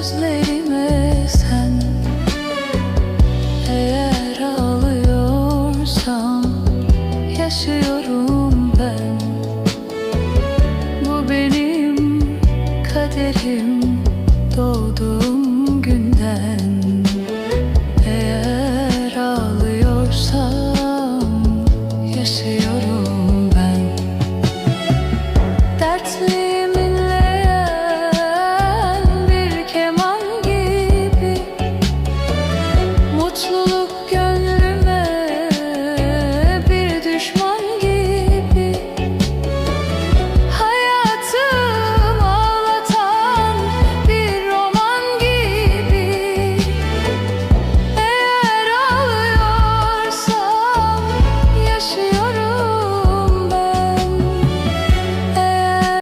gözlerime sen Eğer ağlıyorsan yaşıyorum ben. Bu benim kaderim doğduğum günden. Eğer ağlıyorsam yaşıyorum.